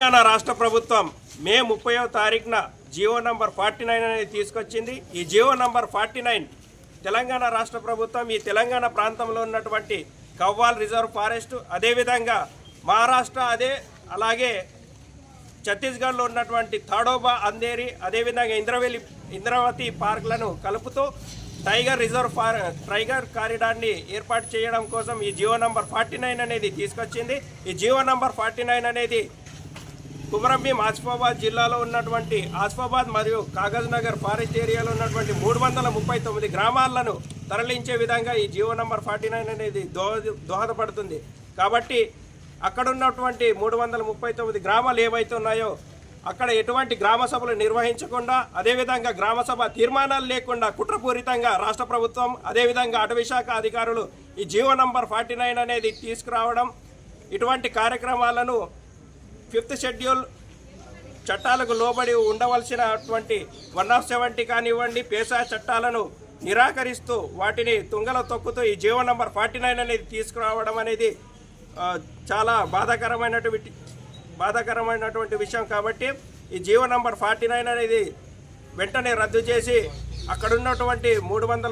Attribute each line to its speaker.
Speaker 1: తెలంగాణ రాష్ట్ర ప్రభుత్వం మే ముప్పైవ తారీఖున జియో నంబర్ ఫార్టీ నైన్ అనేది తీసుకొచ్చింది. ఈ Jio number forty nine Telangana రాష్ట్ర ప్రభుత్వం ఈ తెలంగాణ ప్రాంతంలో ఉన్నటువంటి కవ్వాల్ రిజర్వ్ ఫారెస్ట్ అదేవిధంగా మహారాష్ట్ర అదే అలాగే ఛత్తీస్గఢ్లో ఉన్నటువంటి తాడోబా అందేరి అదేవిధంగా ఇంద్రవెల్లి ఇంద్రావతి పార్కులను కలుపుతూ టైగర్ రిజర్వ్ ఫార్ టైగర్ కారిడార్ని ఏర్పాటు చేయడం కోసం ఈ జియో నంబర్ ఫార్టీ నైన్ అనేది తీసుకొచ్చింది. ఈ జియో నంబర్ ఫార్టీ నైన్ అనేది కుమరంభీం ఆసిఫాబాద్ జిల్లాలో ఉన్నటువంటి ఆసిఫాబాద్ మరియు కాగజ్ నగర్ ఫారెస్ట్ ఏరియాలో ఉన్నటువంటి మూడు వందల ముప్పై తొమ్మిది గ్రామాలను తరలించే విధంగా ఈ జియో నంబర్ ఫార్టీ నైన్ అనేది దోహద దోహదపడుతుంది. కాబట్టి అక్కడ ఉన్నటువంటి మూడు వందల ముప్పై తొమ్మిది గ్రామాలు ఏవైతే ఉన్నాయో అక్కడ ఎటువంటి గ్రామ సభలు నిర్వహించకుండా అదేవిధంగా గ్రామ సభ తీర్మానాలు లేకుండా కుట్రపూరితంగా రాష్ట్ర ప్రభుత్వం అదేవిధంగా అటవీ శాఖ అధికారులు ఈ జియో నంబర్ ఫార్టీ నైన్ అనేది తీసుకురావడం ఇటువంటి కార్యక్రమాలను ఫిఫ్త్ షెడ్యూల్ చట్టాలకు లోబడి ఉండవలసినటువంటి వన్ ఆఫ్ సెవెంటీ కానివ్వండి పేసా చట్టాలను నిరాకరిస్తూ వాటిని తుంగలో తొక్కుతూ ఈ జీవో నంబర్ ఫార్టీ నైన్ అనేది తీసుకురావడం అనేది చాలా బాధాకరమైనటువంటి బాధాకరమైనటువంటి విషయం కాబట్టి ఈ జీవో నంబర్ ఫార్టీ నైన్ అనేది వెంటనే రద్దు చేసి అక్కడున్నటువంటి మూడు వందల